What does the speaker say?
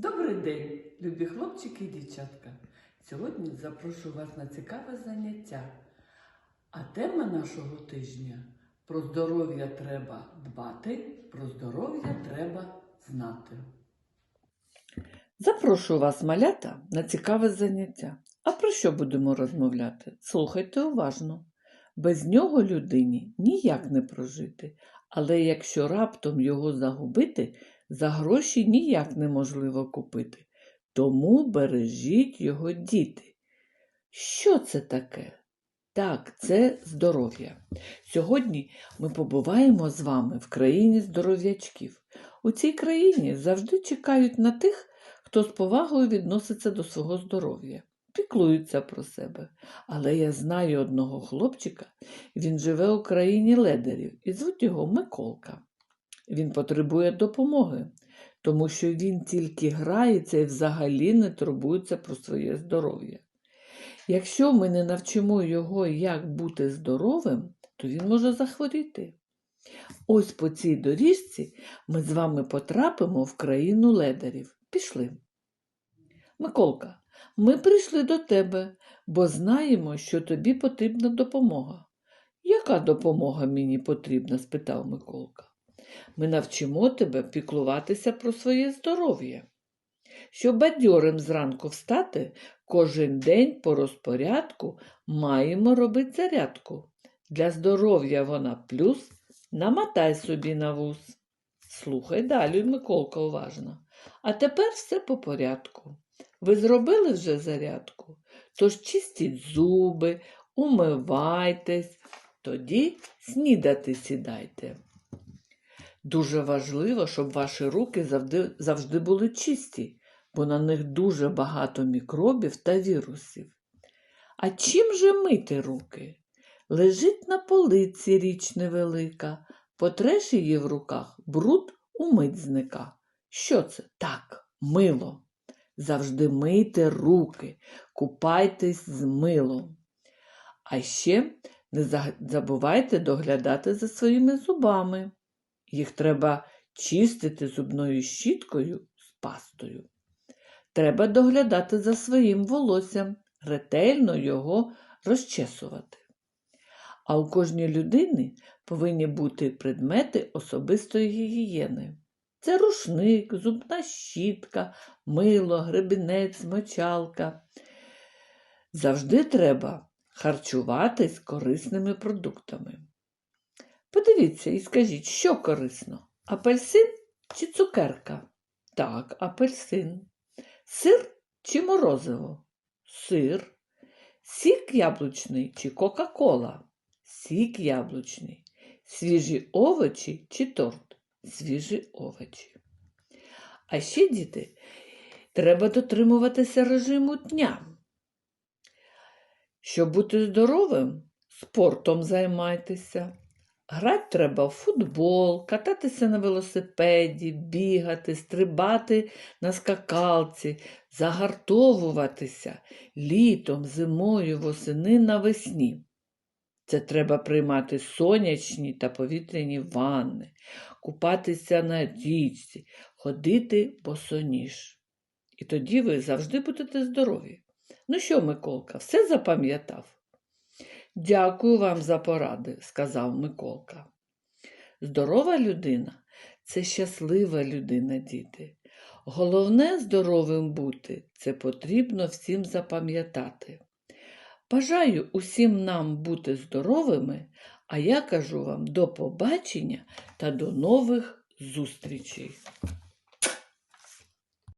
Добрий день, любі хлопчики і дівчатка. Сьогодні запрошую вас на цікаве заняття. А тема нашого тижня про здоров'я треба дбати, про здоров'я треба знати. Запрошую вас, малята, на цікаве заняття. А про що будемо розмовляти? Слухайте уважно. Без нього людині ніяк не прожити, але якщо раптом його загубити, за гроші ніяк неможливо купити. Тому бережіть його діти. Що це таке? Так, це здоров'я. Сьогодні ми побуваємо з вами в країні здоров'ячків. У цій країні завжди чекають на тих, хто з повагою відноситься до свого здоров'я, піклуються про себе. Але я знаю одного хлопчика, він живе у країні ледерів і звуть його Миколка. Він потребує допомоги, тому що він тільки грається і взагалі не турбується про своє здоров'я. Якщо ми не навчимо його, як бути здоровим, то він може захворіти. Ось по цій доріжці ми з вами потрапимо в країну ледарів. Пішли. Миколка, ми прийшли до тебе, бо знаємо, що тобі потрібна допомога. Яка допомога мені потрібна? спитав Миколка. Ми навчимо тебе піклуватися про своє здоров'я. Щоб бадьорим зранку встати, кожен день по розпорядку маємо робити зарядку. Для здоров'я вона плюс, намотай собі на вуз. Слухай далі, Миколка, уважно. А тепер все по порядку. Ви зробили вже зарядку? Тож чистіть зуби, умивайтесь, тоді снідати сідайте. Дуже важливо, щоб ваші руки завжди, завжди були чисті, бо на них дуже багато мікробів та вірусів. А чим же мити руки? Лежить на полиці річ невелика, потреш її в руках, бруд умить зника. Що це? Так, мило. Завжди мийте руки, купайтесь з милом. А ще не забувайте доглядати за своїми зубами. Їх треба чистити зубною щіткою з пастою. Треба доглядати за своїм волоссям, ретельно його розчесувати. А у кожній людини повинні бути предмети особистої гігієни. Це рушник, зубна щітка, мило, гребінець, мочалка. Завжди треба харчуватись корисними продуктами. Подивіться і скажіть, що корисно? Апельсин чи цукерка? Так, апельсин. Сир чи морозиво? Сир. Сік яблучний чи Кока-Кола? Сік яблучний. Свіжі овочі чи торт? Свіжі овочі. А ще, діти, треба дотримуватися режиму дня. Щоб бути здоровим, спортом займайтеся. Грати треба в футбол, кататися на велосипеді, бігати, стрибати на скакалці, загартовуватися літом, зимою, восени навесні. Це треба приймати сонячні та повітряні ванни, купатися на річці, ходити босоніж. І тоді ви завжди будете здорові. Ну що, Миколка, все запам'ятав? Дякую вам за поради, сказав Миколка. Здорова людина це щаслива людина, діти. Головне здоровим бути це потрібно всім запам'ятати. Бажаю усім нам бути здоровими, а я кажу вам до побачення та до нових зустрічей.